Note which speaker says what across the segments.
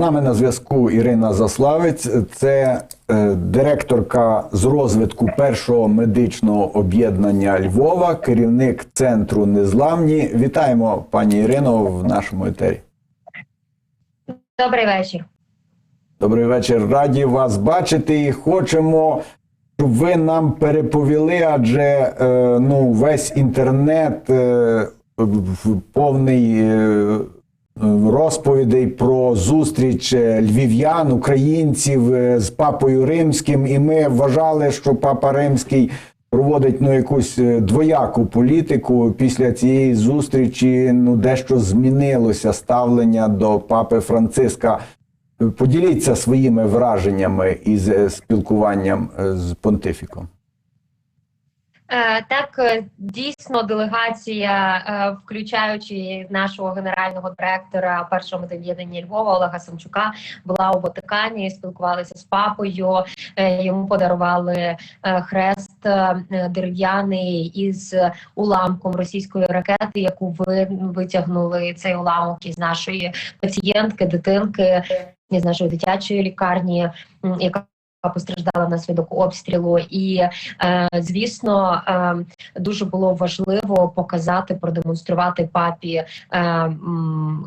Speaker 1: нами на зв'язку Ірина Заславець, це е, директорка з розвитку першого медичного об'єднання Львова, керівник центру Незламні. Вітаємо, пані Ірино, в нашому етері.
Speaker 2: Добрий вечір.
Speaker 1: Добрий вечір. Раді вас бачити і хочемо, щоб ви нам переповіли, адже е, ну, весь інтернет е, повний розповідей про зустріч е, львів'ян, українців е, з папою римським, і ми вважали, що папа римський. Проводить ну якусь е, двояку політику після цієї зустрічі. Ну дещо змінилося ставлення до папи Франциска. Поділіться своїми враженнями із е, спілкуванням е, з понтифіком.
Speaker 2: Е, Так, е, дійсно, делегація, е, включаючи нашого генерального директора першого медоб'єднання Львова Олега Самчука, була у Ватикані, спілкувалися з папою. Йому подарували хрест дерев'яний із уламком російської ракети, яку ви витягнули цей уламок із нашої пацієнтки, дитинки з нашої дитячої лікарні, яка постраждала внаслідок обстрілу, і е, звісно, е, дуже було важливо показати, продемонструвати папі е,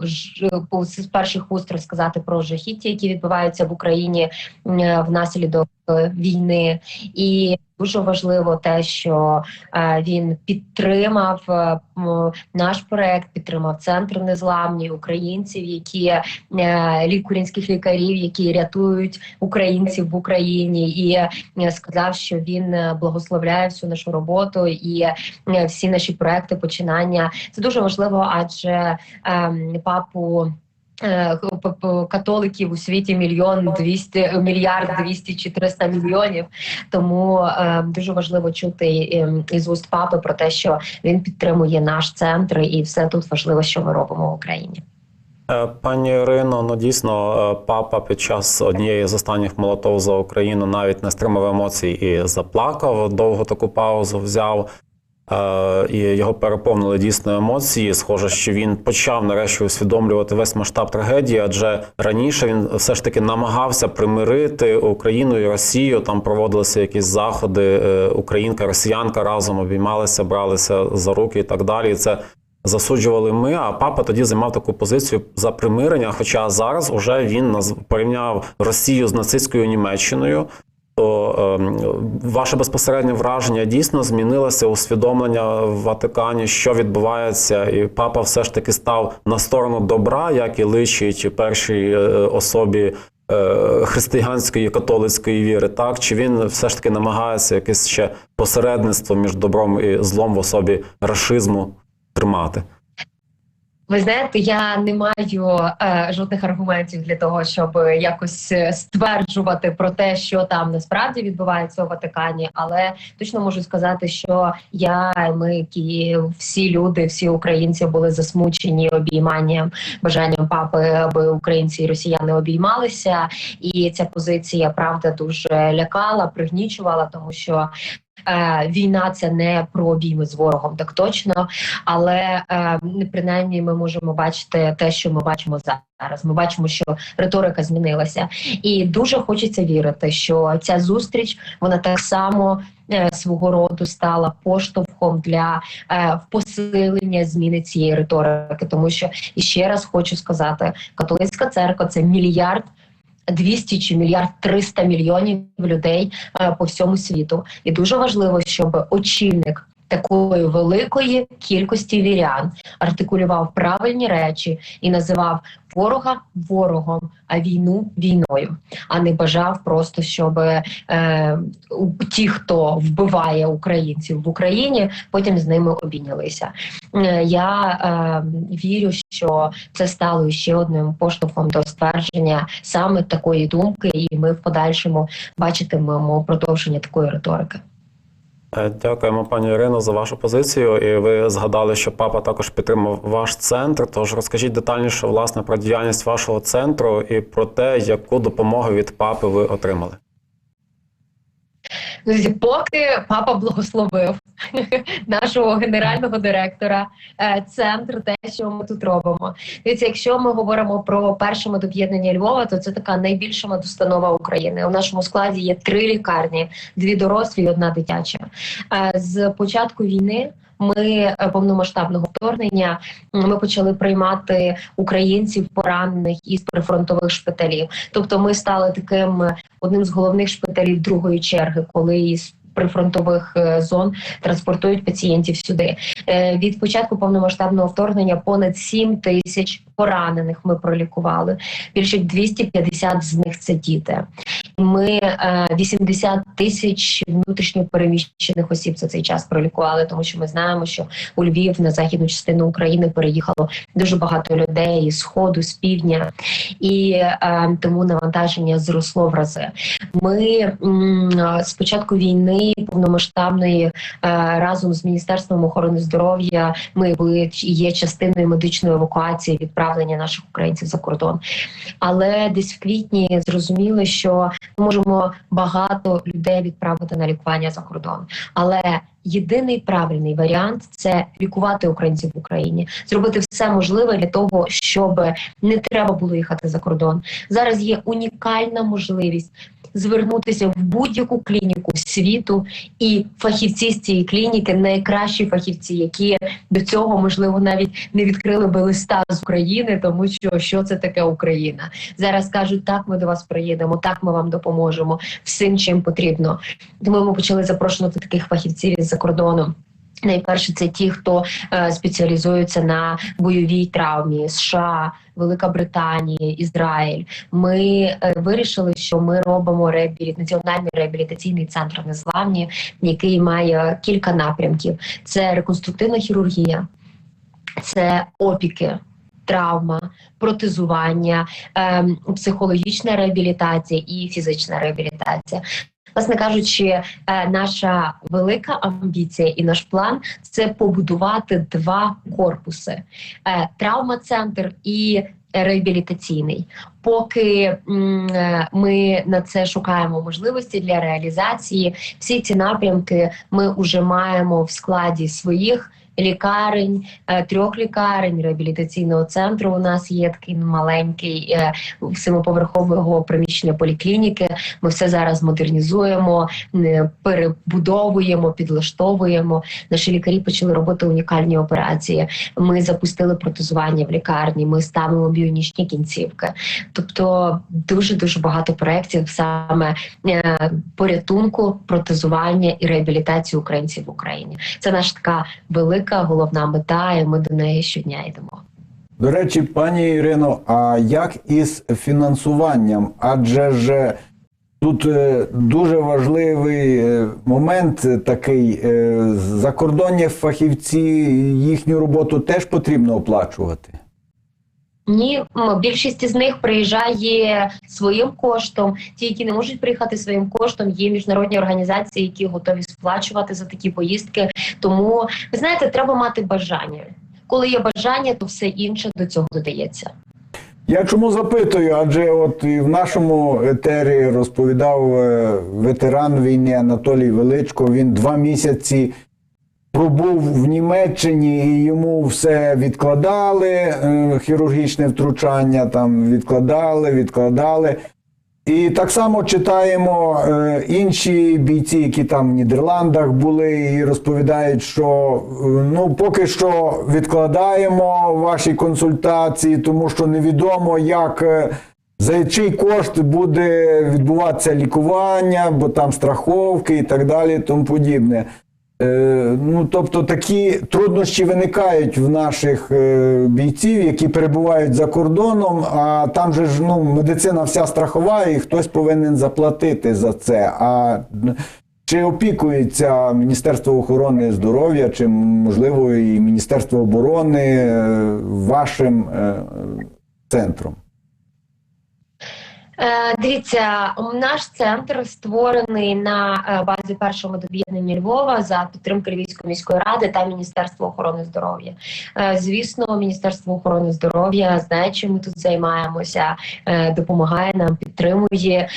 Speaker 2: ж, з перших уст розказати про жахіття, які відбуваються в Україні м, внаслідок е, війни, і дуже важливо те, що е, він підтримав е, наш проект, підтримав центр незламні українців, які е, лі- українських лікарів, які рятують українців в Україні, і сказав, що він благословляє всю нашу роботу і всі наші проекти, починання. Це дуже важливо, адже ем, папу. П- Католиків у світі мільйон двісті мільярд двісті 300 мільйонів. Тому дуже важливо чути із уст папи про те, що він підтримує наш центр, і все тут важливо, що ми робимо в Україні.
Speaker 3: Е, Пані Ірино, ну дійсно, е, папа під час однієї з останніх молотов за Україну навіть не стримав емоцій і заплакав. Довго таку паузу взяв. Е, І його переповнили дійсно емоції. Схоже, що він почав нарешті усвідомлювати весь масштаб трагедії, адже раніше він все ж таки намагався примирити Україну і Росію. Там проводилися якісь заходи. е, Українка, росіянка разом обіймалися, бралися за руки і так далі. І це засуджували ми. А папа тоді займав таку позицію за примирення. Хоча зараз уже він порівняв Росію з нацистською Німеччиною. То ем, ваше безпосереднє враження дійсно змінилося усвідомлення в Ватикані, що відбувається, і папа все ж таки став на сторону добра, як і личить першій е, особі е, християнської католицької віри. Так чи він все ж таки намагається якесь ще посередництво між добром і злом в особі рашизму тримати?
Speaker 2: Ви знаєте, я не маю е, жодних аргументів для того, щоб якось е, стверджувати про те, що там насправді відбувається у Ватикані, але точно можу сказати, що я, ми, які всі люди, всі українці були засмучені обійманням, бажанням папи, аби українці і росіяни обіймалися. І ця позиція правда дуже лякала, пригнічувала, тому що. Е, війна це не про обійми з ворогом, так точно, але е, принаймні ми можемо бачити те, що ми бачимо зараз. Ми бачимо, що риторика змінилася, і дуже хочеться вірити, що ця зустріч вона так само е, свого роду стала поштовхом для е, посилення зміни цієї риторики. Тому що і ще раз хочу сказати, католицька церква це мільярд. 200 чи мільярд 300 мільйонів людей е, по всьому світу, і дуже важливо, щоб очільник такої великої кількості вірян артикулював правильні речі і називав ворога ворогом, а війну війною, а не бажав просто, щоб е, ті, хто вбиває українців в Україні, потім з ними обійнялися. Е, Я е, вірю, що це стало ще одним поштовхом до ствердження саме такої думки, і ми в подальшому бачитимемо продовження такої риторики.
Speaker 3: Е, Дякуємо, пані Ірино, за вашу позицію. І ви згадали, що папа також підтримав ваш центр. Тож розкажіть детальніше власне про діяльність вашого центру і про те, яку допомогу від папи ви отримали.
Speaker 2: Друзі, поки папа благословив нашого генерального директора, е, центр, те, що ми тут робимо. Дивіться, якщо ми говоримо про перше медоб'єднання Львова, то це така найбільша медустанова України. У нашому складі є три лікарні: дві дорослі і одна дитяча. Е, З початку війни. Ми е, повномасштабного вторгнення ми почали приймати українців поранених із прифронтових шпиталів. Тобто, ми стали таким е, одним з головних шпиталів другої черги, коли із прифронтових е, зон транспортують пацієнтів сюди. Від початку повномасштабного вторгнення понад 7 тисяч поранених ми пролікували. Більше 250 з них це діти. Ми е, 80 тисяч внутрішньо переміщених осіб за цей час пролікували, тому що ми знаємо, що у Львів на західну частину України переїхало дуже багато людей з сходу, з півдня, і е, тому навантаження зросло в рази. Ми з початку війни повномасштабної е, разом з міністерством охорони здоров'я ми були є частиною медичної евакуації відправлення наших українців за кордон. Але десь в квітні зрозуміли, що ми можемо багато людей відправити на лікування за кордон. Але єдиний правильний варіант це лікувати українців в Україні, зробити все можливе для того, щоб не треба було їхати за кордон. Зараз є унікальна можливість звернутися в будь-яку клініку світу, і фахівці з цієї клініки найкращі фахівці, які до цього можливо навіть не відкрили би листа з України, тому що що це таке Україна. Зараз кажуть, так ми до вас приїдемо, так ми вам допоможемо всім, чим потрібно. Тому ми почали запрошувати таких фахівців із-за кордону. Найперше, це ті, хто е, спеціалізується на бойовій травмі США, Велика Британія, Ізраїль. Ми е, вирішили, що ми робимо реабілі... національний реабілітаційний центр незламні, який має кілька напрямків: це реконструктивна хірургія, це опіки. Травма, протезування, ем, психологічна реабілітація і фізична реабілітація. Власне кажучи, е, наша велика амбіція і наш план це побудувати два корпуси: е, травма-центр і реабілітаційний. Поки е, ми на це шукаємо можливості для реалізації, всі ці напрямки ми вже маємо в складі своїх. Лікарень, е, трьох лікарень, реабілітаційного центру. У нас є такий маленький е, семиповерхового приміщення поліклініки. Ми все зараз модернізуємо, е, перебудовуємо, підлаштовуємо. Наші лікарі почали робити унікальні операції. Ми запустили протезування в лікарні. Ми ставимо біонічні кінцівки. Тобто дуже дуже багато проєктів саме порятунку, протезування і реабілітації українців в Україні. Це наша така велика головна мета, і ми до неї щодня йдемо.
Speaker 1: До речі, пані Ірино, а як із фінансуванням? Адже ж тут е, дуже важливий е, момент е, такий: е, закордонні фахівці їхню роботу теж потрібно оплачувати.
Speaker 2: Ні, більшість із них приїжджає своїм коштом. Ті, які не можуть приїхати своїм коштом, є міжнародні організації, які готові сплачувати за такі поїздки. Тому ви знаєте, треба мати бажання. Коли є бажання, то все інше до цього додається.
Speaker 1: Я чому запитую? Адже от і в нашому етері розповідав е, ветеран війни Анатолій Величко. Він два місяці пробув в Німеччині, і йому все відкладали, е, хірургічне втручання там відкладали, відкладали. І так само читаємо е, інші бійці, які там в Нідерландах були, і розповідають, що е, ну поки що відкладаємо ваші консультації, тому що невідомо, як за чий кошт буде відбуватися лікування, бо там страховки і так далі, тому подібне. Е, ну, тобто такі труднощі виникають в наших е, бійців, які перебувають за кордоном, а там же ж ну, медицина вся страхова, і хтось повинен заплатити за це. А чи опікується Міністерство охорони здоров'я, чи можливо і Міністерство оборони е, вашим центром?
Speaker 2: Е, Дивіться, наш центр створений на е, базі першого медоб'єднання Львова за підтримки Львівської міської ради та Міністерства охорони здоров'я. Е, Звісно, Міністерство охорони здоров'я знає, чим ми тут займаємося, допомагає нам, підтримує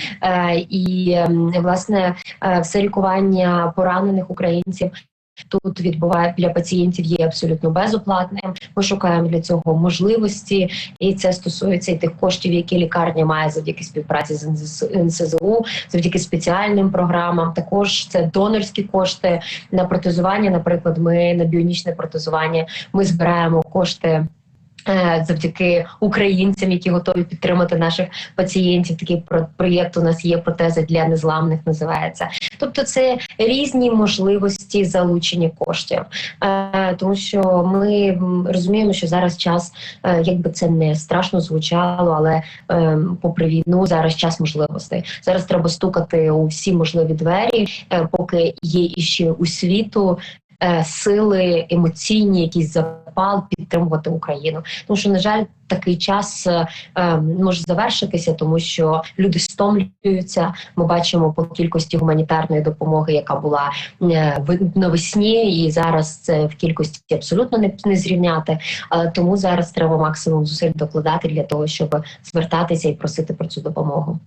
Speaker 2: і власне все лікування поранених українців. Тут відбуває для пацієнтів є абсолютно безоплатним. Ми шукаємо для цього можливості, і це стосується і тих коштів, які лікарня має завдяки співпраці з НСЗУ, завдяки спеціальним програмам. Також це донорські кошти на протезування. Наприклад, ми на біонічне протезування ми збираємо кошти. Е, Завдяки українцям, які готові підтримати наших пацієнтів, такий про- проєкт у нас є протези для незламних. Називається. Тобто, це різні можливості залучення коштів, е, тому що ми розуміємо, що зараз час, е, якби це не страшно звучало, але попри війну зараз час можливостей. Зараз треба стукати у всі можливі двері, поки є іще у світу. Е, Сили емоційні, якийсь запал підтримувати Україну. Тому що, на жаль, такий час е, е, може завершитися, тому що люди стомлюються. Ми бачимо по кількості гуманітарної допомоги, яка була навесні, і зараз це в кількості абсолютно не, зрівняти. Тому зараз треба максимум зусиль докладати для того, щоб звертатися і просити про цю допомогу.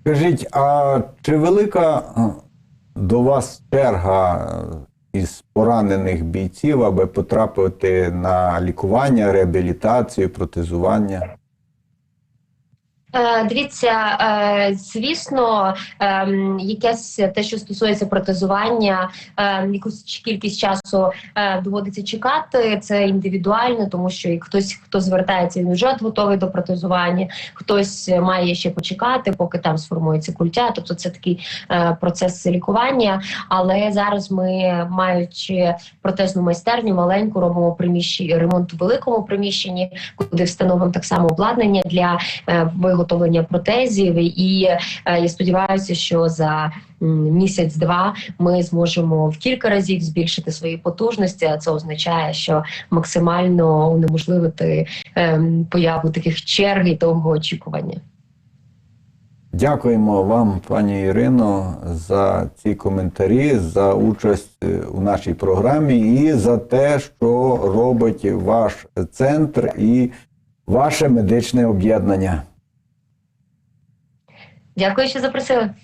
Speaker 1: Скажіть, а чи велика до вас черга е, із поранених бійців, аби потрапити на лікування, реабілітацію, протезування?
Speaker 2: Е, Дивіться, е, звісно, ем, якесь те, що стосується протезування, ем, якусь кількість часу е, доводиться чекати. Це індивідуально, тому що і хтось, хто звертається, він вже готовий до протезування, хтось має ще почекати, поки там сформується культя. Тобто це такий процес лікування. Але зараз ми, маючи протезну майстерню, маленьку робимо приміщення ремонт у великому приміщенні, куди встановимо так само обладнання для е, виготовлення протезів. І е, я сподіваюся, що за місяць-два ми зможемо в кілька разів збільшити свої потужності. А це означає, що максимально унеможливити ем, появу таких черг і довгого очікування.
Speaker 1: Дякуємо вам, пані Ірино, за ці коментарі, за участь е, у нашій програмі і за те, що робить ваш центр і ваше медичне об'єднання.
Speaker 2: Дякую, що запросили.